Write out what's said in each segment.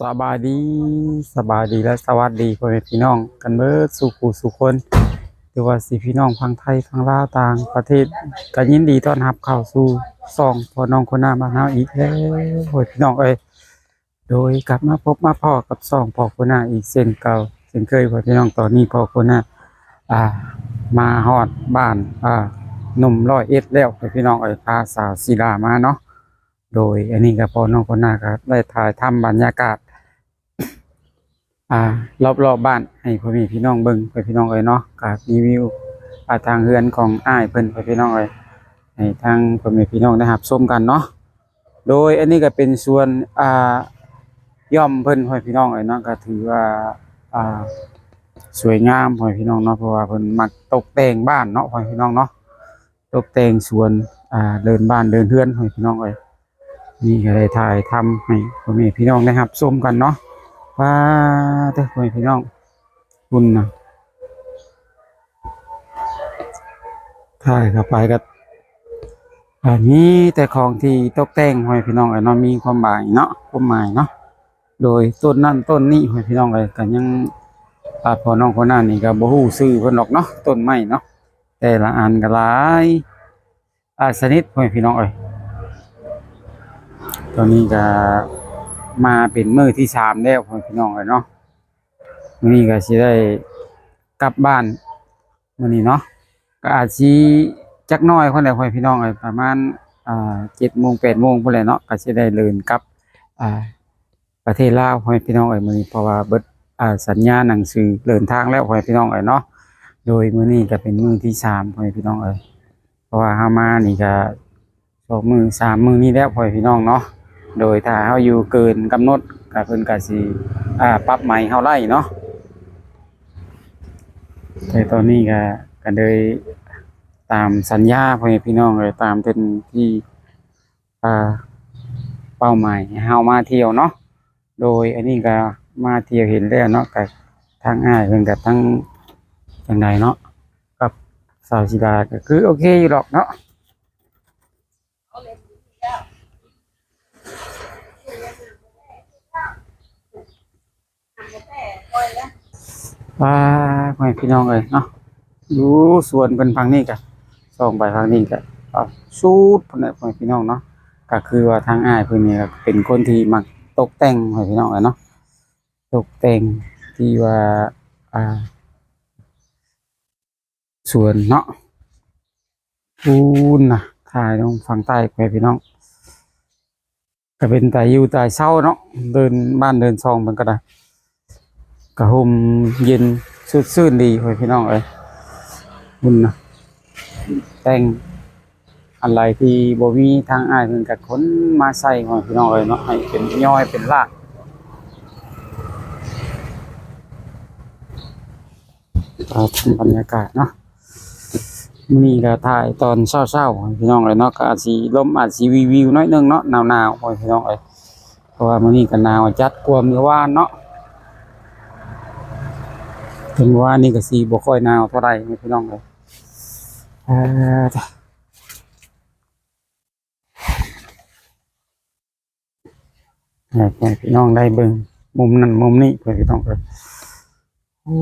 สบายดีสบายดีและสวัสดีพ่อแม่พี่น้อง กันเบิดสู่ผู้สู่คนหรือว่าสิพี่น้องพังไทยพังลาวต่างประเทศก็ยินดีต้อนรับเข้าสู่ซองพ่อน้องคนหน้าบ้านเฮาอีกแล้วพ่อพี่น้องเอ้ยโดยกลับมาพบมาพ่อกับซองพ่อคนหน้าอีกเช่นเก่าเช่นเคยพ่อพี่น้องตอนนี้พ่อคนหน้าอ่า มาฮอดบ้านอ่าหนุ่มร้อยเอ็ดแล้วพ่อพี่น้องเอ้ยพาสาวศิลามาเนาะโดยอันนี้ก็พอน้องคนหน้าก็ได้ถ่ายทำบรรยากาศ อ่ารอบๆบบ้านให้พ่อแม่พี่น้องเบิ่งพ่พี่น้องเอ้ยเนาะก็รีวิวอาทางเฮือนของอ้ายเพิ่นพ่พี่น้องเอ้ยให้ทางพ่อแม่พี่น้องได้รับชมกันเนาะโดยอันนี้ก็เป็นส่วนอ่าย่อมเพิ่นพ่อพี่น้องเอ้ยเนาะก็ถือว่าอ่าสวยงามพ่อพี่น้องเนาะเพราะว่าเพิ่นมักตกแต่งบ้านเนาะพ่อพี่น้องเนาะตกแต่งสวนอ่าเดินบ้านเดินเฮือนพ่อพี่น้องเอ้ยนี่ก็เลยถ่ายทำให้พ่อแม่พี่น้องนะครับชมกันเนาะ ว่าแต่พี่น้องคุณนะถ่ายเข้าไปก็อันนี้แต่ของที่ตกแต่งให้พี่น้องไอ้เนาะมีความหมายเนาะความหมายเนาะโดยต้นนั่นต้นนี้ให้พี่น้องไอ้ก็ยังอาพอน้องคนนั้นนี่ก็บ่ฮู้ชื่อเพิ่นดอกเนาะต้นไม้เนาะแต่ละอันก็หลายอาชนิดให้พี่น้องเอ้ยตอนนี้ก็ มาเป็นมือที่สามแล้วพ่อพี่น้องเลยเนาะมื้อนี้ก็สิได้กลับบ้านมื้อนี้เนาะก็อาจสิจักน้อยคนแหละพ่อพี่น้องเอ้ยประมาณอ่า7:00น8:00นพุ่นแหละเนาะก็สิได้เดินกลับอ่าประเทศลาวพ่อพี่น้องเอ้ยมื้อนี้เพราะว่าเบิดอ่าสัญญาหนังสือเดินทางแล้วพ่อพี่น้องเอ้ยเนาะโดยมื้อนี้ก็เป็นมื้อที่สามพ่อพี่น้องเอ้ยเพราะว่าเฮามานี่ก็สองมือสามมือนี่แล้วพ่อพี่น้องเนาะ โดยถ้าเฮาอยู่เกินกำหนดก็เพิ่นก็สิอ่าปรับใหม่เฮาไล่เนาะแต่ตอนนี้ก็ก็เลยตามสัญญาพ่อพี่น้องเลยตามเป็นที่อ่าเป้าหมายเฮามาเที่ยวเนาะโดยอันนี้ก็มาเที่ยวเห็นแล้วเนาะก็ทางอ้ายเพิ่นก็ทั้งจังใดเนาะกับสาวศิลาก็คือโอเคอยู่หรอกเนาะ ว่าพ่อแม่พี่น้องเอ้ยเนาะดูส่วนเป็นฟังนี่กะส่องไปฟังนี่กะเอาสูดพ่อแม่พี่น้องเนาะก็คือว่าทางอ้ายเพิ่นนี่ก็เป็นคนที่มักตกแต่งพ่อแม่พี่น้องเอ้ยเนาะตกแต่งที่ว่าอ่าสวนเนาะปูนนะถ่ายลงฝั่งใต้พ่อแม่พี่น้องก็เป็นตายอยู่ตายเศร้าเนาะเดินบ้านเดินซองมันก็ได้ กระหมเย็นซื่นดีเฮ้ยพี่น้องเอ้ยบุญนะแต่งอะไรที่บ่มีทางอ้ายเพิ่นก็ขนมาใส่เฮ้ยพี่น้องเอ้ยเนาะให้เป็นย่อยเป็นรากก็ทำบรรยากาศเนาะมีก็ถ่ายตอนเช้าๆพี่น้องเอ้ยเนาะก็อาจสิลมอาจสิวิวๆน้อยนึงเนาะหนาวๆพี่น้องเอ้ยเพราะว่ามื้อนี้ก็หนาวจัดกว่ามื้อวานเนาะ ถึงว่านี่ก็สีบ่ค่อยหนาวเท่าไรพี่น้องเลยเอ่อจ้ะให้ให้พี่น้องได้เบิ่งมุมนั้นมุมนี้เพื่อพี่น้องเลยโอ้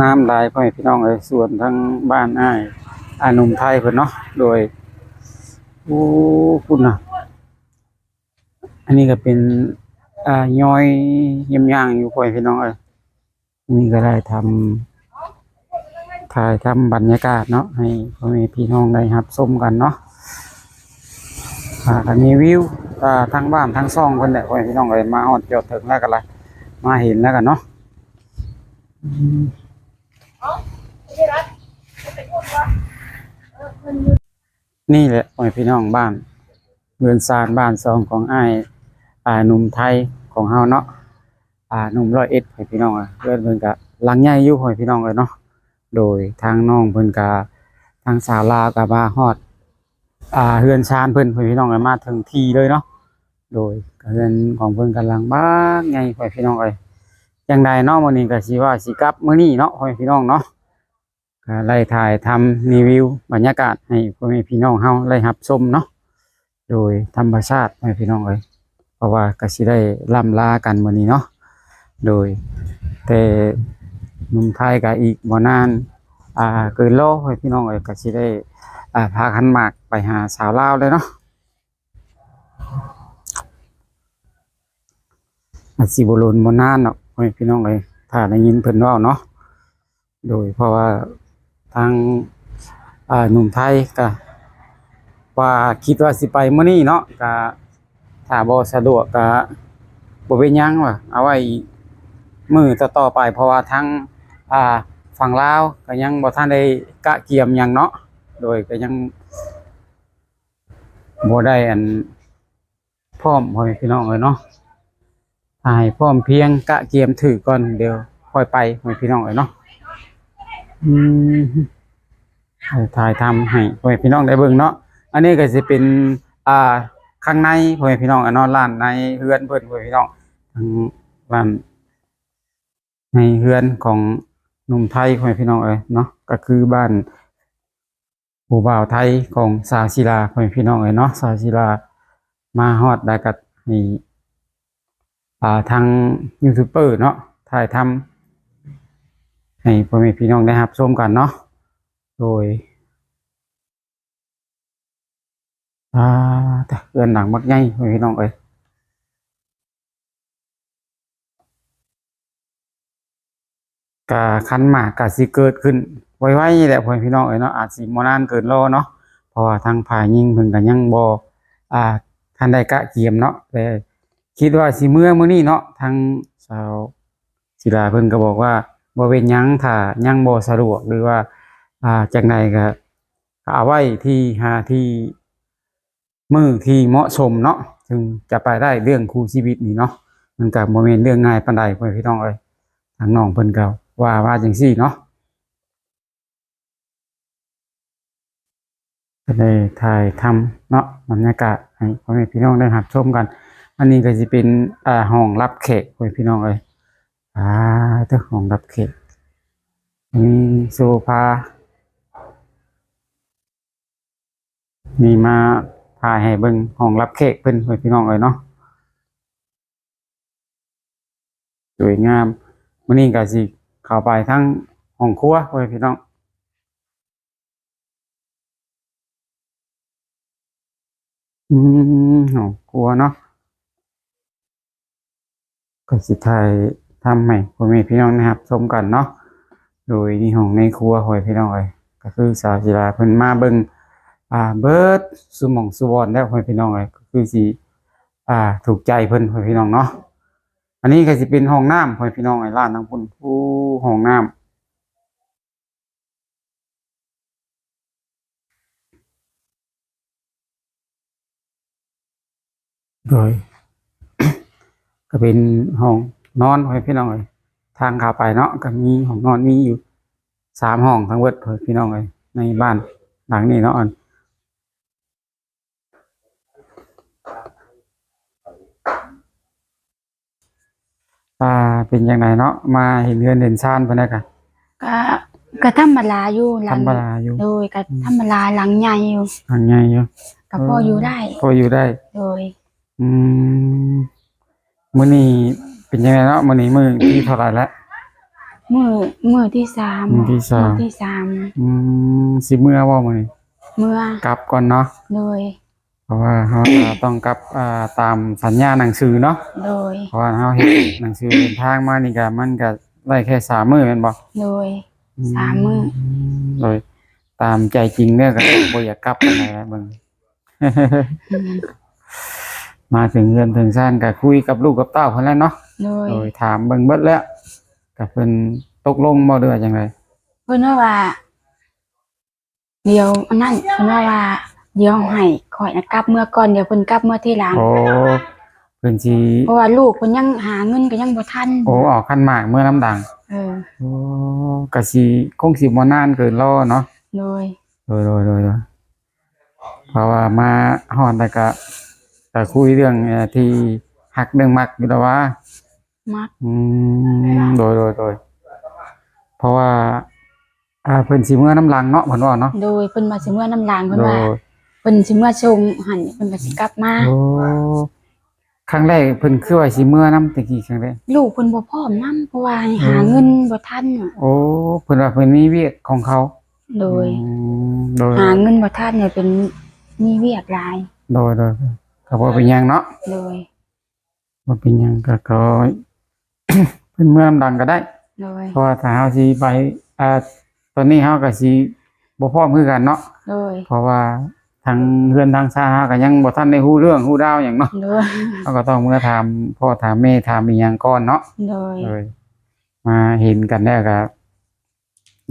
น้ำลายพ่อแม่พี่น้องเลยส่วนทั้งบ้านอ้ายอานุมไทยเพิ่นเนาะโดยโอ้คุณน่ะอันนี้ก็เป็นอ่าย้อยยำย่างอยู่พ่อแม่พี่น้องเอ้ยนี่ก็ได้ทำถ่ายทำบรรยากาศเนาะให้พ่อแม่พี่น้องได้รับชมกันเนาะอ่าก็มีวิวอ่าทั้งบ้านทั้งซ่องเพิ่นแหละพ่อแม่พี่น้องเอ้ยมาฮอดจอดถึงแล้วกันละมาเห็นแล้วกันเนาะ นี่แหละพ่อพี่น้องบ้านเรือนซานบ้านซองของไอ้อ่าหนุ่มไทยของเฮาเนาะอ่าหนุ่มร้อยเอ็ดให้พี่น้องอะเพื่อนเพิ่นก็หลังใหญ่อยู่ให้พี่น้องเลยเนาะโดยทางน้องเพิ่นก็ทางสาวลาวก็มาฮอดอ่าเฮือนชานเพิ่นให้พี่น้องเลยมาถึงที่เลยเนาะโดยเรือนของเพิ่นกำลังบ้างไงพ่อพี่น้องเอ้ย จังใดเนาะมื้อนี้ก็สิว่าสิกลับมื้อนี้เนาะพ่อพี่น้องเนาะก็ไล่ถ่ายทำรีวิวบรรยากาศให้พ่อแม่พี่น้องเฮาได้รับชมเนาะโดยธรรมชาติพ่อแม่พี่น้องเอ้ยเพราะว่าก็สิได้ล่ำลากันมื้อนี้เนาะโดย แต่หนุ่มไทยก็อีกบ่นาน อ่าเกินโลให้พี่น้องเอ้ยก็สิได้ อ่าพาขันหมากไปหาสาวลาวเลยเนาะอาจสิบรุนบนนานเนาะ ให้พี่น้องเอ้ยถ้าได้ยินเพิ่นว้าเนาะโดยเพราะว่าทางหนุ่มไทยก็ว่าคิดว่าสิไปเมื้อนี้เนาะก็ถ้าบ่สะดวกก็บ่เป็นยังว่ะเอาไว้มื้อต่อไป เพราะว่าทางอ่าฝั่งลาวก็ยังบ่ทันได้กะเกียมยังเนาะโดยก็ยังบ่ได้อันพร้อมพ่อแม่พี่น้องเลยเนาะ ถ่ายพร้อมเพียงกะเกียมถือก่อนเดี๋ยวค่อยไปพี่น้องเลยเนาะอืมถ่ายทำให้พ่อแม่พี่น้องได้เบิ่งเนาะอันนี้ก็สิเป็นอ่าข้างในพ่อแม่พี่น้องอะเนาะร้านในเฮือนเพิ่นพ่อแม่พี่น้องทางร้านในเฮือนของหนุ่มไทยพ่อแม่พี่น้องเอ้ยเนาะก็คือบ้านผู้บ่าวไทยของสาวศิลาพ่อแม่พี่น้องเอ้ยเนาะสาวศิลามาฮอดได้กับนี่ ทางยูทูบเบอร์เนาะถ่ายทำให้พ่อแม่พี่น้องได้รับชมกันเนาะโดยอ่าแต่เอื้อนหลังบักใหญ่พ่อแม่พี่น้องเอ้ยกะคันหมากกะสิเกิดขึ้นไว้ๆนี่แหละพ่อแม่พี่น้องเอ้ยเนาะอาจสิบ่นานเกินรอเนาะเพราะว่าทางฝ่ายยิงเพิ่นก็ยังบ่อ่าทันได้กะเกียมเนาะแต่ คิดว่าสิเมื่อมื้อนี้เนาะทางสาวศิลาเพิ่นก็บอกว่าบ่เป็นยังถ้ายังบ่สะดวกหรือว่าอ่าจังใดก็ก็เอาไว้ที่หาที่มือที่เหมาะสมเนาะจึงจะไปได้เรื่องคู่ชีวิตนี่เนาะมันก็บ่แม่นเรื่องง่ายปานใดพ่อนพี่น้องเอ้ยทางน้องเพิ่นก็ว่าว่าจังซี่เนาะก็ได้ถ่ายทำเนาะบรรยากาศให้พ่อแม่พี่น้องได้รับชมกัน อันนี้ก็จะเป็นอ่าห้องรับแขกพ่อแม่พี่น้องเลยอ่าเจ้าห้องรับแขกมีโซฟามีมาถ่ายให้เบิ่งห้องรับแขกเพิ่นพ่อแม่พี่น้องเลยเนาะสวยงามมื้อนี้ก็สิเข้าไปทั้งห้องครัวพ่อแม่พี่น้องอืมโหกลัวเนาะ ก็สิถ่ายทำให้พ่อแม่พี่น้องนะครับชมกันเนาะโดยนี่ห้องในครัวหอยพี่น้องเอ้ยก็คือสาวศิลาเพิ่นมาเบิ่งอ่าเบิร์ดสุมองสุบอนแล้วหอยพี่น้องเอ้ยก็คือสิอ่าถูกใจเพิ่นหอยพี่น้องเนาะอันนี้ก็สิเป็นห้องน้ำหอยพี่น้องไอ้ร้านทางพุ่นผู้ห้องน้ำโดย ก็เป็นห้องนอนให้พี่น้องเลยทางเข้าไปเนาะก็มีห้องนอนมีอยู่สามห้องทั้งเบิดให้พี่น้องเลยในบ้านหลังนี้เนาะอันอ่าเป็นยังไงเนาะมาเห็นเรือนเห็นชานเพิ่นได้กันก็ก็ธรรมดาอยู่หธลัรงรมดาอยู่โดยก็ธรรมดาหลังใหญ่อยู่ทางใหญ่อยู่ก็พออยู่ได้พออยู่ได้ โดย อืม มื้อนี้เป็นยังไงเนาะมื้อนี้มื้อที่เท่าไหร่แล้ว มือมือที่สามมื้อที่สาม อที่สามอืมสิเมื่อบ่มื้อนี้เมื่อกลับก่อนเนาะโดยเพราะว่าเราจะต้องกลับอ่าตามสัญญาหนังสือเนาะโดยเพราะว่าเราเห็นหนังสือเดินทางมานี่ก็มันก็ได้แค่สามมื้อแม่นบ่โดยสามมื้อ โดยตามใจจริงเนี่ยก็ บ่อยากกลับปานใดแล้วเบิ่งอื มมาถึงเรือนถึงซ่านก็คุยกับลูกกับเต้าเพิ่นแล้วเนาะโดยโดยถามเบิ่งเบิดแล้วก็เพิ่นตกลงบ่เด้อจังไดเพิ่นว่าว่าเดี๋ยวอันนั้นเพิ่นว่าว่าเดี๋ยวให้ข่อยนะกลับเมื่อก่อนเดี๋ยวเพิ่นกลับเมื่อทีหลังโอ้เพิ่นสิเพราะว่าลูกเพิ่นยังหาเงินก็ยังบ่ทันโอ้ออกคันหมากเมื่อน้ำดังเออโอ้ก็สิคงสิบ่นานเกินรอเนาะโดยโดยโดยโดยโดยเพราะว่ามาฮอดแล้วก็ ก็คุยเรื่องเอ่อที่หักเรื่องมักอยู่แล้วว่า มักอืมโดยโดยโดยเพราะว่า อ่าเพิ่นสิเมื่อน้ำลังเนาะเพิ่นว่าเนาะโดยเพิ่นมาสิเมื่อน้ำลางเพิ่นโดว่ายเพิ่นสิเมื่อชงหันเพิ่นก็สิกลับมา โอ้ครั้งแรกเพิ่นคือว่าสิเมื่อน้ำตะกี้ครั้งแรกลูกเพิ่นบ่พร้อมนํเพราะว่าหาอืมเงินบ่ทันอะโอ้เพิ่นว่าเพิ่นมีเวียกของเขาโดย อืมโดยหาเงินบ่ทันเนี่ยเป็นมีเวียกหลาย โดยโดย ก็บ่เป็นหยังเนาะโดยบ่เป็นหยังก็ก็ เพิ่นเมื่อน้ำดังก็ได้ โดยเพราะว่าถ้าเฮาสิไปอ่าตอนนี้เฮาก็สิบ่พร้อมคือกันเนาะโดยเพราะว่าทางเฮือนทางชาเฮาก็ยังบ่ทันได้ฮู้เรื่องฮู้ราวหยังเนาะโดยเฮาก็ต้องเมื่อถามพ่อถามแม่ถามอีหยังก่อนเนาะโดยโดยมาเห็นกันแล้วก็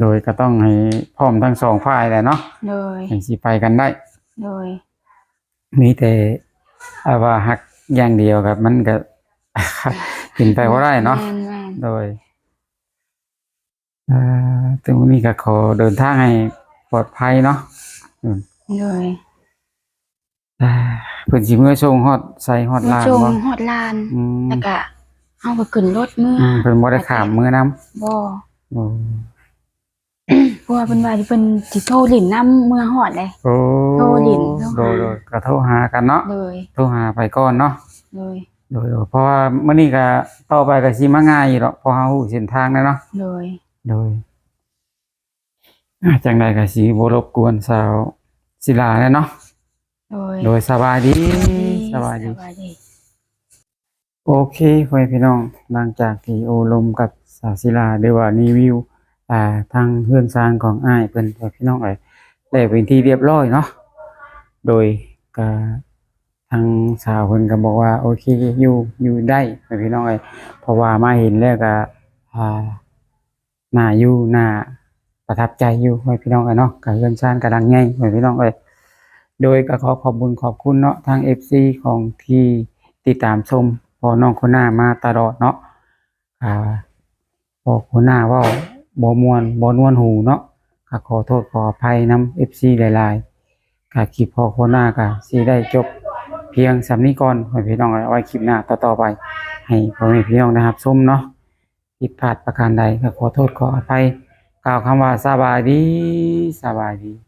โดยก็ต้องให้พร้อมทั้งสองฝ่ายแหละเนาะโดยถึงสิไปกันได้ โดยมีแต่ อ่าว่าหักอย่างเดียวครับ มันก็ กินไปบ่ได้เนาะแม่แม่นโดยอ่าตรงนี้ก็ขอเดินทางให้ปลอดภัยเนาะโดยอ่าเพิ่นสิเมื่อส่งฮอดใส่ฮอดมาลานชงบ่ฮอดลานอืมแล้วก็เอาไปขึ้นรถเมื่ออืมเพิ่นบ่ได้ข้ามมื้อนํบ่ โอ้เพราะว่าเพิ่นว่าสิเพิ่นสิโทรลิ้นนํเมื่อฮอดเลย โอ้โทรลิ้นโทรหาโดยโดยก็โทรหากันเนาะโดยโทรหาไปก่อนเนาะโดยโดยเพราะว่ามื้อนี้ก็ต่อไปก็สิมาง่ายอยู่ดอกเพราะเฮารู้เส้นทางแล้วเนาะโดยโดยอะจังใดก็สิบ่รบกวนสาวศิลาแล้วเนาะโดยโดยสบายดีสบายดี สบายดี โอเคพ่อแม่พี่น้องหลังจากที่โอลมกับสาวศิลาหรือว่ารีวิว อ่าทางเพื่อนสร้างของอ้ายเพิ่นพ่อพี่น้องเอ้ยได้เป็นที่เรียบร้อยเนาะโดยก็ทางสาวเพิ่นก็บอกว่าโอเคอยู่อยู่ได้พ่อพี่น้องเอ้ยเพราะว่ามาเห็นแล้วก็อ่าน่าอยู่น่าประทับใจอยู่พ่อพี่น้องเอ้ยเนาะก็เพื่อนสร้างกระดังใหญ่พ่อพี่น้องเอ้ยโดยก็ขอขอบคุณขอบคุณเนาะทาง FC ของที่ติดตามชมพอน้องคนหน้ามาตลอดเนาะอ่าบอกหัวหน้าว่า บ่มวนบ่นวนหูเนาะก็ขอโทษขออภัยนำ FC หลายๆก็คลิปพอคนหน้าก็สิได้จบเพียงสำนี้ก่อนให้พี่น้องเอาไว้คลิปหน้าต่อๆไป ให้พ่อแม่พี่น้องนะครับชมเนาะผิดพลาดประการใดก็ขอโทษขออภัยกล่าวคำว่าสบายดีสบายดี